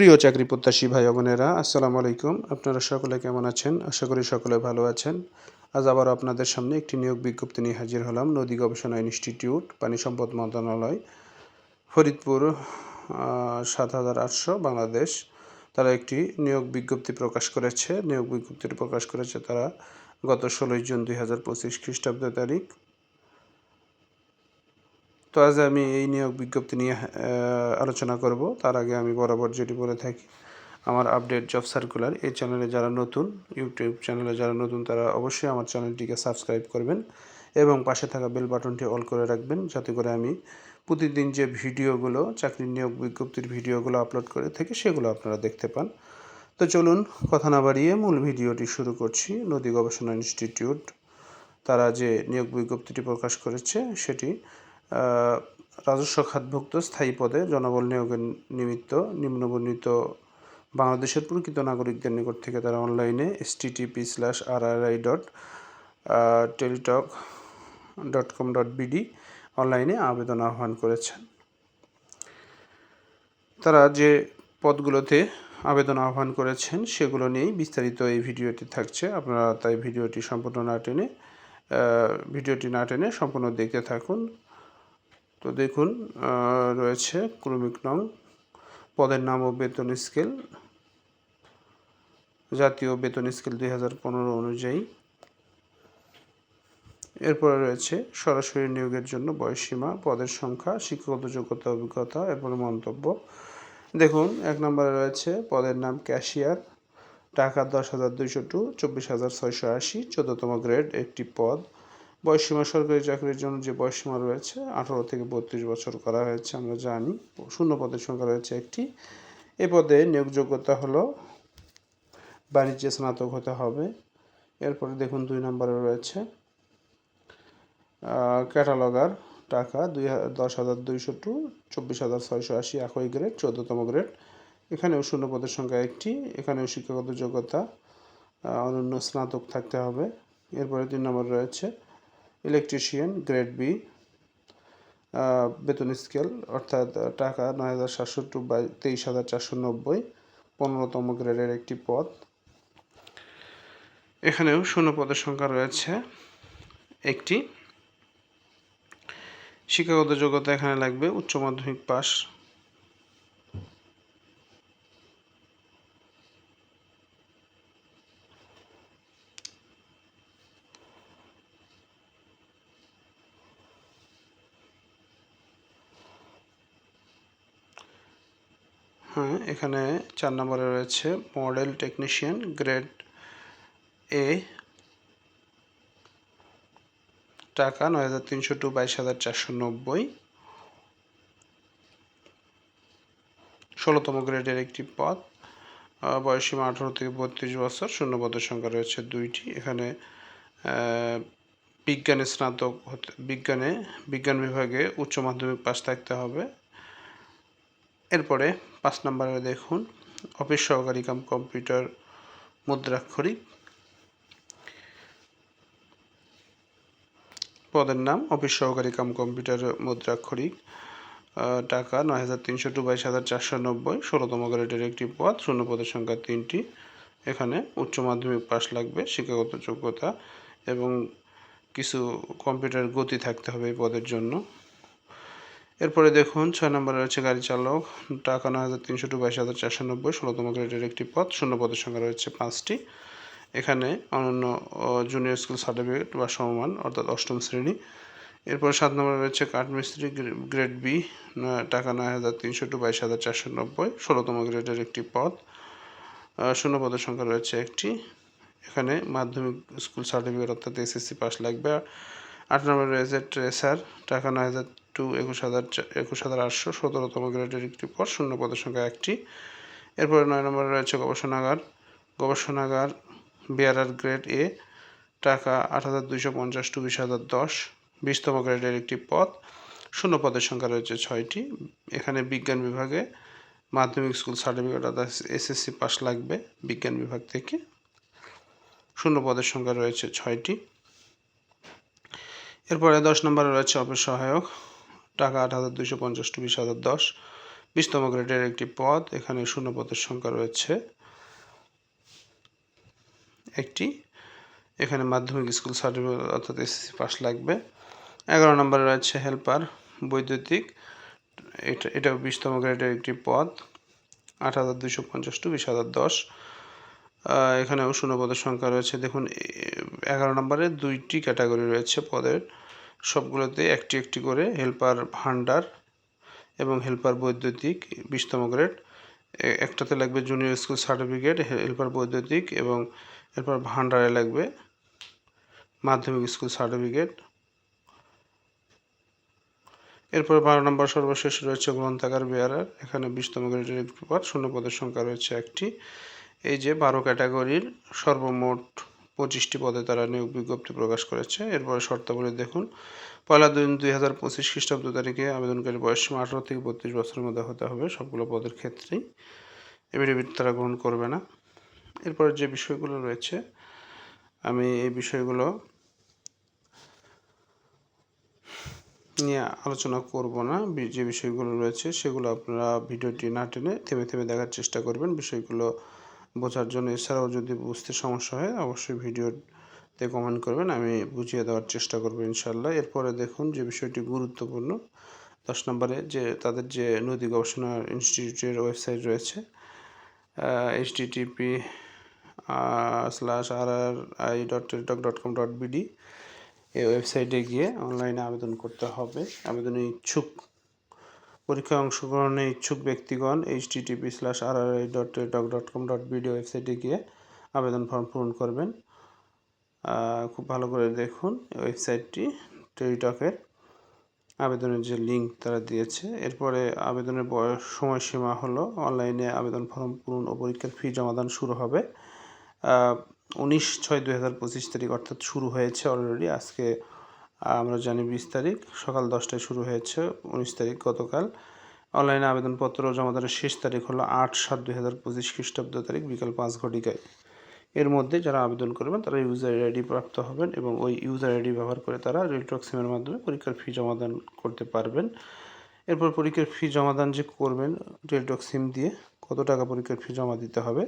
প্রিয় চাকরি প্রত্যাশী ভাই বোনেরা, আসসালামু আলাইকুম। আপনারা সকলে কেমন আছেন? আশা করি সকলে ভালো আছেন। আজ আবার আপনাদের সামনে একটি নিয়োগ বিজ্ঞপ্তি নিয়ে হাজির হলাম। নদী গবেষণা ইনস্টিটিউট, পানি সম্পদ মন্ত্রণালয়, ফরিদপুর সাত হাজার আটশো, বাংলাদেশ। তারা একটি নিয়োগ বিজ্ঞপ্তি প্রকাশ করেছে। নিয়োগ বিজ্ঞপ্তিটি প্রকাশ করেছে তারা গত ষোলোই জুন দুই হাজার পঁচিশ খ্রিস্টাব্দ তারিখ। তো আজ আমি এই নিয়োগ বিজ্ঞপ্তি নিয়ে আলোচনা করব, তার আগে আমি বরাবর যেটি বলে থাকি, আমার আপডেট জব সার্কুলার এই চ্যানেলে যারা নতুন ইউটিউব চ্যানেলে যারা নতুন, তারা অবশ্যই আমার চ্যানেলটিকে সাবস্ক্রাইব করবেন এবং পাশে থাকা বেল বাটনটি অল করে রাখবেন, যাতে করে আমি প্রতিদিন যে ভিডিওগুলো চাকরির নিয়োগ বিজ্ঞপ্তির ভিডিওগুলো আপলোড করে থেকে, সেগুলো আপনারা দেখতে পান। তো চলুন, কথা না বাড়িয়ে মূল ভিডিওটি শুরু করছি, নদী গবেষণা ইনস্টিটিউট তারা যে নিয়োগ বিজ্ঞপ্তিটি প্রকাশ করেছে, সেটি রাজস্ব খাতভুক্ত স্থায়ী পদে জনবল নিয়োগের নিমিত্ত নিম্নবর্ণিত বাংলাদেশের প্রকৃত নাগরিকদের নিকট থেকে তারা অনলাইনে http slash R R I dot teletalk dot com dot BD অনলাইনে আবেদন আহ্বান করেছেন। তারা যে পদগুলোতে আবেদন আহ্বান করেছেন সেগুলো নিয়েই বিস্তারিত এই ভিডিওটি থাকছে। আপনারা তাই ভিডিওটি সম্পূর্ণ না টেনে ভিডিওটি না টেনে সম্পূর্ণ দেখতে থাকুন। তো দেখুন রয়েছে ক্রমিক নং, পদের নাম ও বেতন স্কেল, জাতীয় বেতন স্কেল দুই হাজার পনেরো অনুযায়ী। এরপরে রয়েছে সরাসরি নিয়োগের জন্য বয়সসীমা, পদের সংখ্যা, শিক্ষাগত যোগ্যতা, অভিজ্ঞতা, এরপরে মন্তব্য। দেখুন, এক নম্বরে রয়েছে পদের নাম ক্যাশিয়ার, টাকা দশ হাজার দুইশো টু, চব্বিশ হাজার ছয়শো আশি, চোদ্দতম গ্রেড একটি পদ। বয়সসীমা সরকারি চাকরির জন্য যে বয়সসীমা রয়েছে, আঠারো থেকে বত্রিশ বছর করা হয়েছে, আমরা জানি। শূন্য পদের সংখ্যা রয়েছে একটি। এ পদে নিয়োগযোগ্যতা হলো বাণিজ্যে স্নাতক হতে হবে। এরপরে দেখুন দুই নম্বরে রয়েছে ক্যাটালগার টাকা দুই দশ হাজার দুইশো টু, চব্বিশ হাজার ছয়শো আশি, একই গ্রেড চোদ্দতম গ্রেড এখানেও শূন্য পদের সংখ্যা একটি, এখানেও শিক্ষাগত যোগ্যতা অনন্য স্নাতক থাকতে হবে। এরপরে তিন নম্বর রয়েছে ইলেকট্রিশিয়ান গ্রেড বি বেতন স্কেল অর্থাৎ টাকা নয় হাজার সাতশো বাই তেইশ হাজার চারশো নব্বই, পনেরোতম গ্রেডের একটি পদ। এখানেও শূন্য পদের সংখ্যা রয়েছে একটি। শিক্ষাগত যোগ্যতা এখানে লাগবে, উচ্চ মাধ্যমিক পাস হ্যাঁ এখানে চার নম্বরে রয়েছে মডেল টেকনিশিয়ান গ্রেড এ টাকা নয় হাজার তিনশো টু বাইশ হাজার চারশো নব্বই। ষোলোতম গ্রেডের একটি পদ বয়সীমা আঠারো থেকে বত্রিশ বছর শূন্য পদের সংখ্যা রয়েছে দুইটি। এখানে বিজ্ঞানে স্নাতক হতে, বিজ্ঞানে, বিজ্ঞান বিভাগে উচ্চ মাধ্যমিক পাস থাকতে হবে। এরপরে পাঁচ নম্বরে দেখুন, অফিস সহকারী কাম কম্পিউটার মুদ্রাক্ষরিক পদের নাম, অফিস সহকারী কাম কম্পিউটার মুদ্রাক্ষরিক টাকা নয় হাজার তিনশো টু বাইশ হাজার চারশো নব্বই, ষোলোতম গ্রেডের একটি পদ শূন্য পদের সংখ্যা তিনটি। এখানে উচ্চ মাধ্যমিক পাস লাগবে, শিক্ষাগত যোগ্যতা এবং কিছু কম্পিউটার গতি থাকতে হবে এই পদের জন্য। এরপরে দেখুন, ছয় নম্বরে রয়েছে গাড়ি চালক। টাকা নয় হাজার তিনশো টু বাইশ হাজার চারশো নব্বই, ষোলোতম গ্রেডের একটি পদ শূন্য পদের সংখ্যা রয়েছে পাঁচটি। এখানে অনন্য জুনিয়র স্কুল সার্টিফিকেট বা সমমান, অর্থাৎ অষ্টম শ্রেণি। এরপর সাত নম্বরে রয়েছে কাঠমিস্ত্রি গ্রেড বি টাকা নয় হাজার তিনশো টু বাইশ হাজার চারশো নব্বই, ষোলোতম গ্রেডের একটি পদ শূন্য পদের সংখ্যা রয়েছে একটি। এখানে মাধ্যমিক স্কুল সার্টিফিকেট অর্থাৎ এসএসসি পাস লাগবে। আট নম্বরে রয়েছে ট্রেসার টাকা নয় হাজার টু একুশ হাজার একুশ হাজার আটশো সতেরোতম গ্রেডের একটি পদ, শূন্য পদের সংখ্যা একটি। এরপরে নয় নম্বরে রয়েছে গবেষণাগার। গবেষণাগার, বিআরআর গ্রেড এ, টাকা আট হাজার দুইশো পঞ্চাশ টু বিশ হাজার দশ, বিশতম গ্রেডের একটি পদ, শূন্য পদের সংখ্যা রয়েছে ছয়টি। এখানে বিজ্ঞান বিভাগে মাধ্যমিক স্কুল সার্টিফিকেট, অর্থাৎ এসএসসি পাস লাগবে বিজ্ঞান বিভাগ থেকে। শূন্য পদের সংখ্যা রয়েছে ছয়টি। এরপরে দশ নম্বরে রয়েছে অফিস সহায়ক। টাকা আট হাজার দুইশো পঞ্চাশ টু বিশ হাজার দশ। বিশতম গ্রেডের একটি পদ, এখানে শূন্য পদের সংখ্যা রয়েছে। একটি, এখানে মাধ্যমিক স্কুল সার্টিফিকেট অর্থাৎ এসএসসি পাস লাগবে। এগারো নম্বরে রয়েছে হেল্পার, বৈদ্যুতিক। এটা, এটাও বিশতম গ্রেডের একটি পদ, আট হাজার দুশো পঞ্চাশ টু বিশ হাজার দশ। এখানেও শূন্য পদের সংখ্যা রয়েছে। দেখুন এগারো নম্বরে দুইটি ক্যাটাগরি রয়েছে পদের। সবগুলোতে একটি একটি করে হেল্পার ভান্ডার এবং হেল্পার বৈদ্যুতিক বিশতম গ্রেড একটাতে লাগবে জুনিয়র স্কুল সার্টিফিকেট হেল্পার বৈদ্যুতিক এবং হেল্পার ভান্ডারে লাগবে মাধ্যমিক স্কুল সার্টিফিকেট এরপর বারো নম্বর সর্বশেষ রয়েছে গ্রন্থাগার বেয়ারার, এখানে বিশতম গ্রেডের শূন্য পদের সংখ্যা রয়েছে একটি। এই যে বারো ক্যাটাগরির সর্বমোট পঁচিশটি পদে তারা নিয়োগ বিজ্ঞপ্তি প্রকাশ করেছে। এরপরে শর্তাবলী দেখুন, পয়লা দুই দুই হাজার পঁচিশ খ্রিস্টাব্দ তারিখে আবেদনকারী বয়স আঠারো থেকে বত্রিশ বছরের মধ্যে হতে হবে। সবগুলো পদের ক্ষেত্রেই এভিডেভিট তারা গ্রহণ করবে না। এরপরে যে বিষয়গুলো রয়েছে, আমি এই বিষয়গুলো নিয়ে আলোচনা করব না। যে বিষয়গুলো রয়েছে সেগুলো আপনারা ভিডিওটি না টেনে থেমে থেমে দেখার চেষ্টা করবেন। বিষয়গুলো বোঝার জন্য। এছাড়াও যদি বুঝতে সমস্যা হয়, অবশ্যই ভিডিওতে কমেন্ট করবেন, আমি বুঝিয়ে দেওয়ার চেষ্টা করব ইনশাল্লাহ এরপরে দেখুন যে বিষয়টি গুরুত্বপূর্ণ। দশ নম্বরে যে তাদের যে নদী গবেষণা ইনস্টিটিউটের ওয়েবসাইট রয়েছে HTTP slash R R I dot dot com dot BD এই ওয়েবসাইটে গিয়ে অনলাইনে আবেদন করতে হবে। আবেদনে ইচ্ছুক পরীক্ষায় অংশগ্রহণে ইচ্ছুক ব্যক্তিগণ http slash R R I dot doc dot com dot BD ওয়েবসাইটে গিয়ে আবেদন ফর্ম পূরণ করবেন। খুব ভালো করে দেখুন ওয়েবসাইটটি টেলিটকের আবেদনের যে লিঙ্ক তারা দিয়েছে, এরপরে আবেদনের বয়স সময়সীমা হলো অনলাইনে আবেদন ফর্ম পূরণ ও পরীক্ষার ফি জমাদান শুরু হবে। উনিশ ছয় দুই হাজার পঁচিশ তারিখ অর্থাৎ শুরু হয়েছে অলরেডি আজকে আমরা জানি বিশ তারিখ, সকাল দশটায় শুরু হয়েছে, উনিশ তারিখ গতকাল। অনলাইনে আবেদনপত্র জমাদানের শেষ তারিখ হলো আট সাত দুই হাজার পঁচিশ খ্রিস্টাব্দ তারিখ, বিকাল পাঁচ ঘটিকায়। এর মধ্যে যারা আবেদন করবেন, তারা ইউজার আইডি প্রাপ্ত হবেন এবং ওই ইউজার আইডি ব্যবহার করে তারা রেলটক সিমের মাধ্যমে পরীক্ষার ফি জমাদান করতে পারবেন। এরপর পরীক্ষার ফি জমাদান যে করবেন রেলটক সিম দিয়ে, কত টাকা পরীক্ষার ফি জমা দিতে হবে,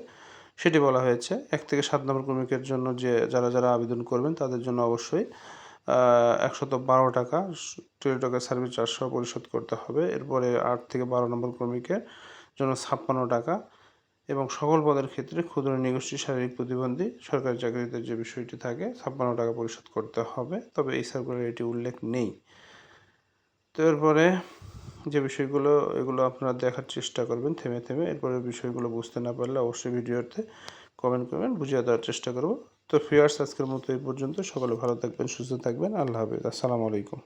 সেটি বলা হয়েছে। এক থেকে সাত নম্বর ক্রমিকের জন্য যে, যারা যারা আবেদন করবেন, তাদের জন্য অবশ্যই একশত বারো টাকা টেলিটকের সার্ভিস চারশো পরিশোধ করতে হবে। এরপরে আট থেকে বারো নম্বর ক্রমিকের জন্য ছাপ্পান্ন টাকা এবং সকল পদের ক্ষেত্রে ক্ষুদ্র নিগোষ্ঠী শারীরিক প্রতিবন্ধী সরকারি চাকরিতে যে বিষয়টি থাকে, ছাপ্পান্ন টাকা পরিশোধ করতে হবে। তবে এই সার্কুলার এটি উল্লেখ নেই। তো এরপরে যে বিষয়গুলো, এগুলো আপনারা দেখার চেষ্টা করবেন থেমে থেমে। এরপরে বিষয়গুলো বুঝতে না পারলে অবশ্যই ভিডিওতে কমেন্ট করবেন, বুঝিয়ে দেওয়ার চেষ্টা করব। তো ফিয়ার্স আজকের মতো এই পর্যন্ত। সকলে ভালো থাকবেন, সুস্থ থাকবেন। আল্লাহ হাফিজ। আসসালামু আলাইকুম।